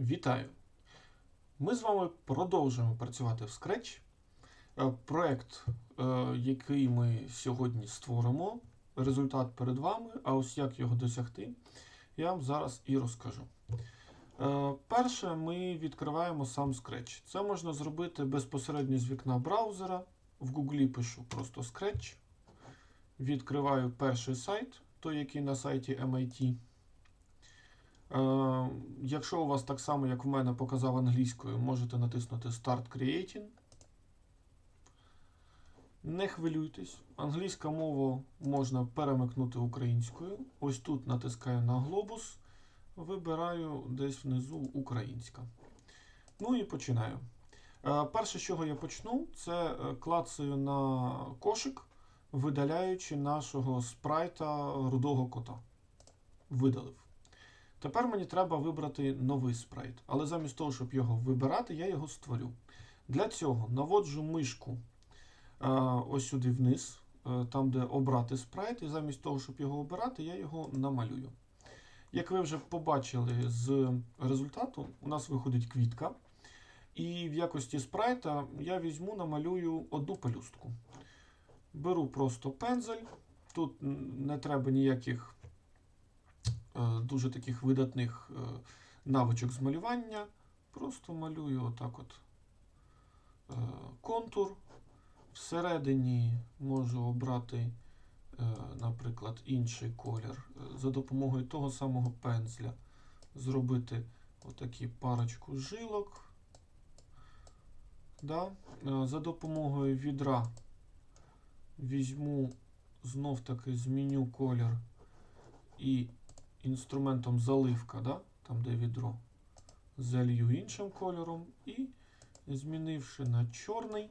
Вітаю! Ми з вами продовжуємо працювати в Scratch. Е, Проект, е, який ми сьогодні створимо, результат перед вами, а ось як його досягти, я вам зараз і розкажу. Е, Перше, ми відкриваємо сам Scratch. Це можна зробити безпосередньо з вікна браузера. В Google пишу просто Scratch. Відкриваю перший сайт, той, який на сайті MIT. Е, Якщо у вас так само, як в мене показав англійською, можете натиснути Start Creating. Не хвилюйтесь. Англійська мова можна перемикнути українською. Ось тут натискаю на глобус, вибираю десь внизу українська. Ну і починаю. Е, Перше, з чого я почну, це е, клацаю на кошик, видаляючи нашого спрайта рудого кота. Видалив. Тепер мені треба вибрати новий спрайт, але замість того, щоб його вибирати, я його створю. Для цього наводжу мишку е, ось сюди вниз, е, там, де обрати спрайт, і замість того, щоб його обирати, я його намалюю. Як ви вже побачили з результату, у нас виходить квітка. І в якості спрайта я візьму, намалюю одну пелюстку. Беру просто пензель. Тут не треба ніяких дуже таких видатних е, навичок з малювання. Просто малюю отак от е, контур. Всередині можу обрати, е, наприклад, інший колір. Е, За допомогою того самого пензля зробити отакі парочку жилок. Да? Е, За допомогою відра візьму знов таки зміню колір і інструментом заливка, да? там де відро, залью іншим кольором і змінивши на чорний,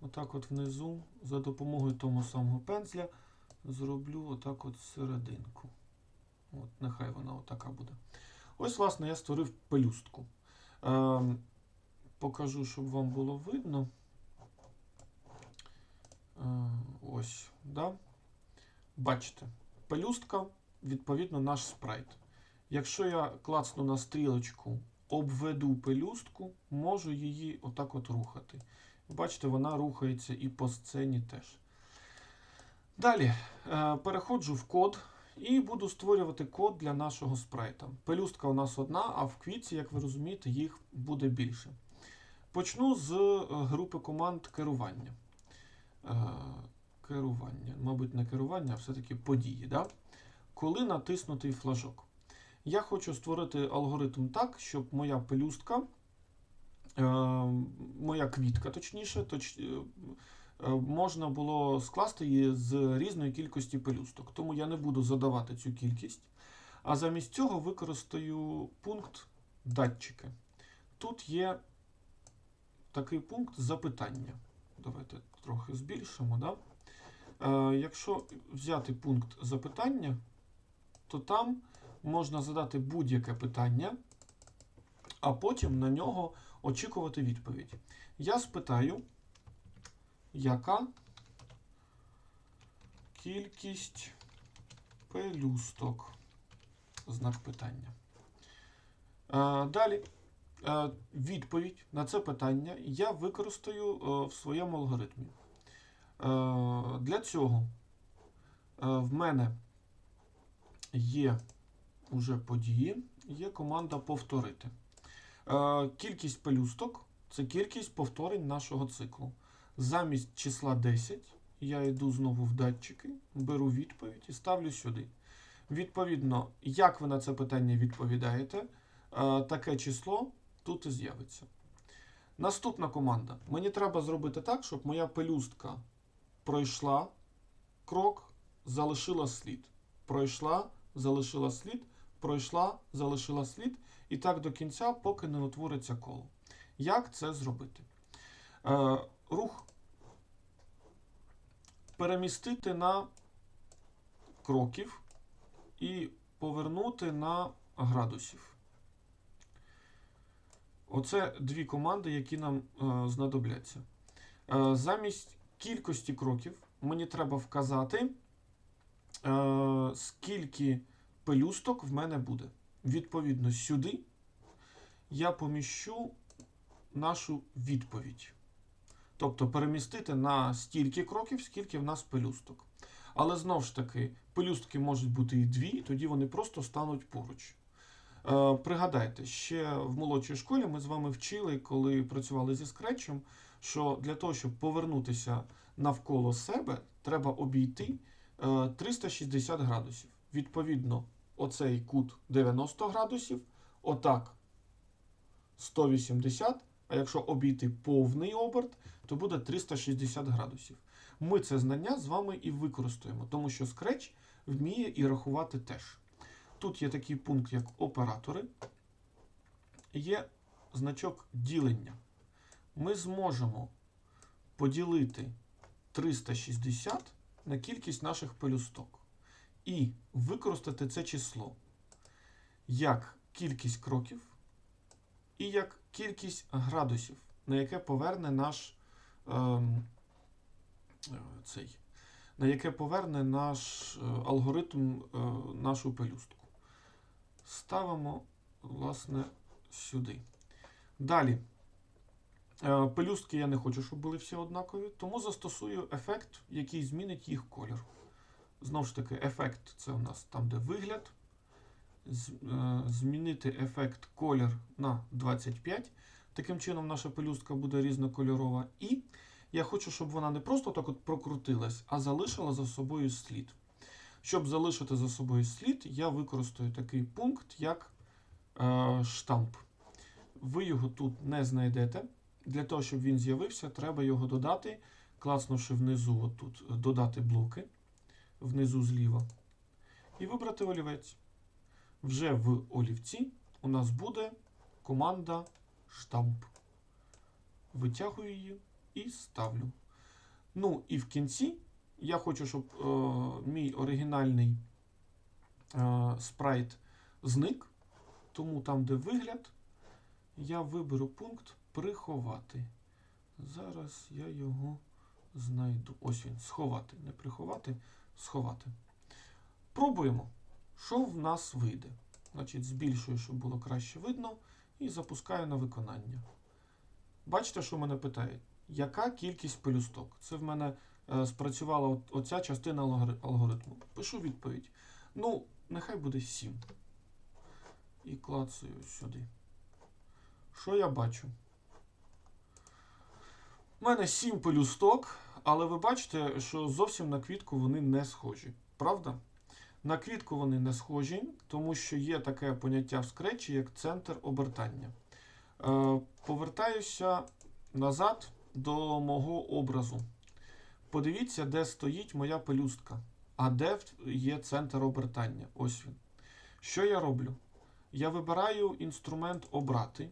отак от внизу, за допомогою того самого пензля, зроблю отак от серединку. От, нехай вона отака буде. Ось, власне, я створив пелюстку. Ем, покажу, щоб вам було видно. Е, ось, да? Бачите, пелюстка, відповідно, наш спрайт. Якщо я клацну на стрілочку, обведу пелюстку, можу її отак от рухати. Бачите, вона рухається і по сцені теж. Далі е, переходжу в код і буду створювати код для нашого спрайта. Пелюстка у нас одна, а в квітці, як ви розумієте, їх буде більше. Почну з е, групи команд керування. Е, керування, мабуть, не керування, а все-таки події. Да? Коли натиснутий флажок. Я хочу створити алгоритм так, щоб моя пелюстка, е, моя квітка, точніше, точ, е, можна було скласти її з різної кількості пелюсток. Тому я не буду задавати цю кількість. А замість цього використаю пункт датчики. Тут є такий пункт запитання. Давайте трохи збільшимо. Да? Е, якщо взяти пункт запитання, то там можна задати будь-яке питання, а потім на нього очікувати відповідь. Я спитаю, яка кількість пелюсток? Знак питання. Е, Далі е, відповідь на це питання я використаю е, в своєму алгоритмі. Для цього в мене є уже події, є команда повторити. Е, Кількість пелюсток це кількість повторень нашого циклу. Замість числа 10 я йду знову в датчики, беру відповідь і ставлю сюди. Відповідно, як ви на це питання відповідаєте, е, таке число тут і з'явиться. Наступна команда. Мені треба зробити так, щоб моя пелюстка пройшла крок, залишила слід. Пройшла, залишила слід, пройшла, залишила слід. І так до кінця, поки не утвориться коло. Як це зробити? Е, рух перемістити на кроків і повернути на градусів. Оце дві команди, які нам е, знадобляться. Е, замість кількості кроків мені треба вказати, е, скільки пелюсток в мене буде. Відповідно, сюди я поміщу нашу відповідь. Тобто перемістити на стільки кроків, скільки в нас пелюсток. Але знову ж таки, пелюстки можуть бути і дві, тоді вони просто стануть поруч. Е, пригадайте, ще в молодшій школі ми з вами вчили, коли працювали зі скретчем, що для того, щоб повернутися навколо себе, треба обійти 360 градусів. Відповідно, оцей кут 90 градусів, отак 180, а якщо обійти повний оберт, то буде 360 градусів. Ми це знання з вами і використаємо, тому що Scratch вміє і рахувати теж. Тут є такий пункт, як оператори, є значок ділення. Ми зможемо поділити 360 на кількість наших пелюсток і використати це число як кількість кроків і як кількість градусів, на яке поверне наш ем, е, цей, на яке поверне наш е, алгоритм е, нашу пелюстку. Ставимо, власне, сюди. Далі. Е, Пелюстки я не хочу, щоб були всі однакові, тому застосую ефект, який змінить їх колір. Знову ж таки, ефект це у нас там, де вигляд. Е, Змінити ефект колір на 25. Таким чином, наша пелюстка буде різнокольорова. І я хочу, щоб вона не просто так от прокрутилась, а залишила за собою слід. Щоб залишити за собою слід, я використаю такий пункт, як е, штамп. Ви його тут не знайдете. Для того, щоб він з'явився, треба його додати, класнувши внизу отут, е, додати блоки, внизу зліва, і вибрати олівець. Вже в олівці у нас буде команда штамп. Витягую її і ставлю. Ну і в кінці я хочу, щоб е, мій оригінальний е, спрайт зник. Тому там, де вигляд, я виберу пункт приховати. Зараз я його знайду. Ось він, сховати. Не приховати, сховати. Пробуємо, що в нас вийде. Значить, збільшую, щоб було краще видно, і запускаю на виконання. Бачите, що мене питає? Яка кількість пелюсток? Це в мене е, спрацювала от, оця частина алгоритму. Пишу відповідь. Ну, нехай буде 7. І клацаю сюди. Що я бачу? У мене 7 пелюсток, але ви бачите, що зовсім на квітку вони не схожі. Правда? На квітку вони не схожі, тому що є таке поняття в скретчі, як центр обертання. Е, повертаюся назад до мого образу. Подивіться, де стоїть моя пелюстка, а де є центр обертання. Ось він. Що я роблю? Я вибираю інструмент обрати.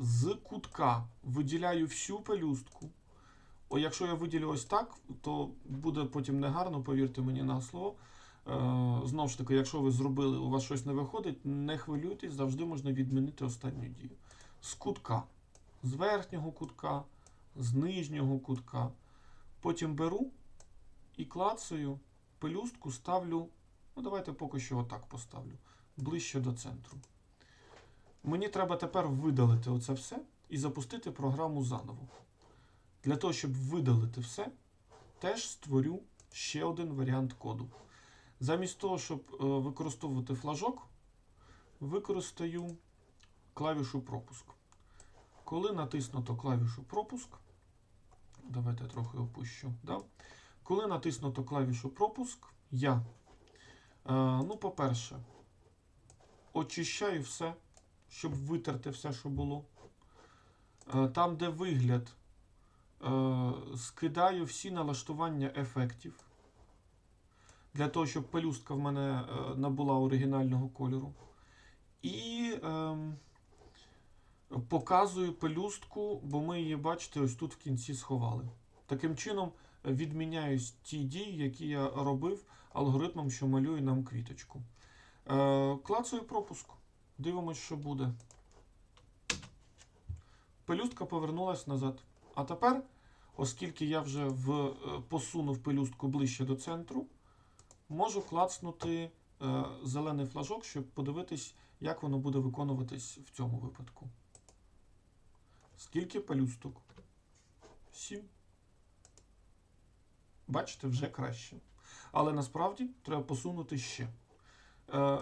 З кутка виділяю всю пелюстку. О, якщо я виділю ось так, то буде потім негарно, повірте мені на слово. Е, знову ж таки, якщо ви зробили, у вас щось не виходить, не хвилюйтесь, завжди можна відмінити останню дію. З кутка, з верхнього кутка, з нижнього кутка. Потім беру і клацаю, пелюстку ставлю. Ну, давайте поки що отак поставлю, ближче до центру. Мені треба тепер видалити оце все і запустити програму заново. Для того, щоб видалити все, теж створю ще один варіант коду. Замість того, щоб е, використовувати флажок, використаю клавішу пропуск. Коли натиснуто клавішу пропуск, давайте трохи опущу. Да? Коли натиснуто клавішу пропуск, я, е, ну, по-перше, очищаю все, щоб витерти все, що було. Е, Там, де вигляд, е, скидаю всі налаштування ефектів. Для того, щоб пелюстка в мене е, набула оригінального кольору. І ем, показую пелюстку, бо ми її, бачите, ось тут в кінці сховали. Таким чином відміняюсь ті дії, які я робив алгоритмом, що малює нам квіточку. Е, клацаю пропуск. Дивимось, що буде. Пелюстка повернулась назад. А тепер, оскільки я вже в, е, посунув пелюстку ближче до центру, можу клацнути е, зелений флажок, щоб подивитись, як воно буде виконуватись в цьому випадку. Скільки пелюсток? Сім. Бачите, вже краще. Але насправді треба посунути ще. Е,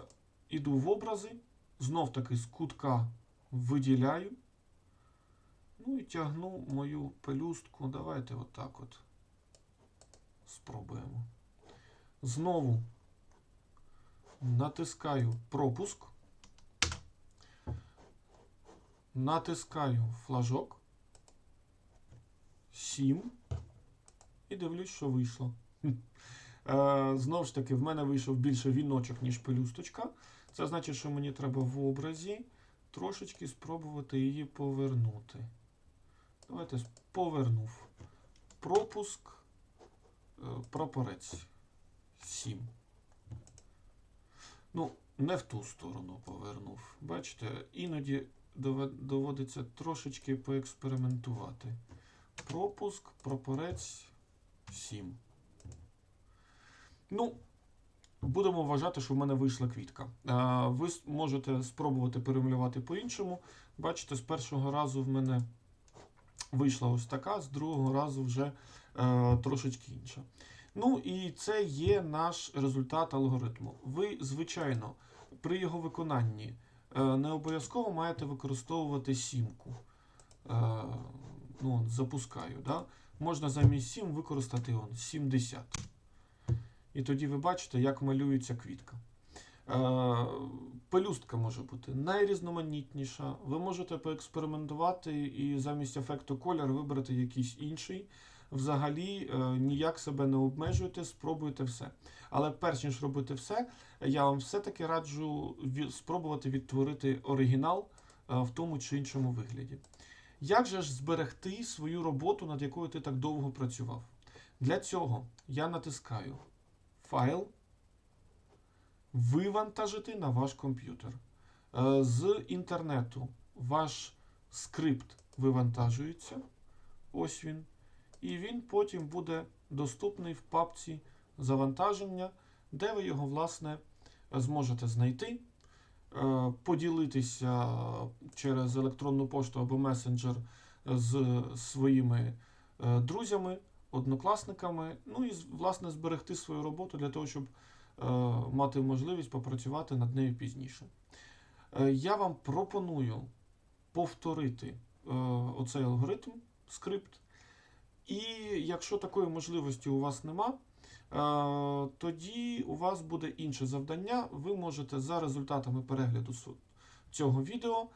іду в образи, знов таки з кутка виділяю. Ну і тягну мою пелюстку. Давайте отак от спробуємо. Знову натискаю пропуск. Натискаю флажок. 7. І дивлюсь, що вийшло. Е, Знову ж таки, в мене вийшов більше віночок, ніж пелюсточка. Це значить, що мені треба в образі трошечки спробувати її повернути. Давайте повернув. Пропуск. е, Прапорець. 7. Ну, не в ту сторону повернув. Бачите, іноді доводиться трошечки поекспериментувати. Пропуск, прапорець 7. Ну, будемо вважати, що в мене вийшла квітка. Ви можете спробувати перемалювати по-іншому. Бачите, з першого разу в мене вийшла ось така, з другого разу вже е, трошечки інша. Ну і це є наш результат алгоритму. Ви, звичайно, при його виконанні е, не обов'язково маєте використовувати сімку. Е, ну, запускаю. Да? Можна замість 7 використати он, 70. І тоді ви бачите, як малюється квітка. Е, пелюстка може бути найрізноманітніша. Ви можете поекспериментувати і замість ефекту колір вибрати якийсь інший. Взагалі е, ніяк себе не обмежуйте, спробуйте все. Але перш ніж робити все, я вам все-таки раджу спробувати відтворити оригінал е, в тому чи іншому вигляді. Як же ж зберегти свою роботу, над якою ти так довго працював? Для цього я натискаю Файл, вивантажити на ваш комп'ютер. Е, З інтернету ваш скрипт вивантажується. Ось він. І він потім буде доступний в папці завантаження, де ви його, власне, зможете знайти, е, поділитися через електронну пошту або месенджер з своїми е, друзями, однокласниками, ну і, власне, зберегти свою роботу для того, щоб е, мати можливість попрацювати над нею пізніше. Е, Я вам пропоную повторити е, оцей алгоритм, скрипт. І якщо такої можливості у вас нема, тоді у вас буде інше завдання. Ви можете за результатами перегляду цього відео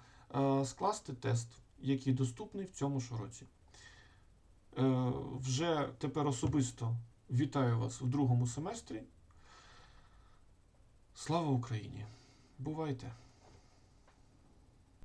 скласти тест, який доступний в цьому ж році. Е, Вже тепер особисто вітаю вас в другому семестрі. Слава Україні! Бувайте!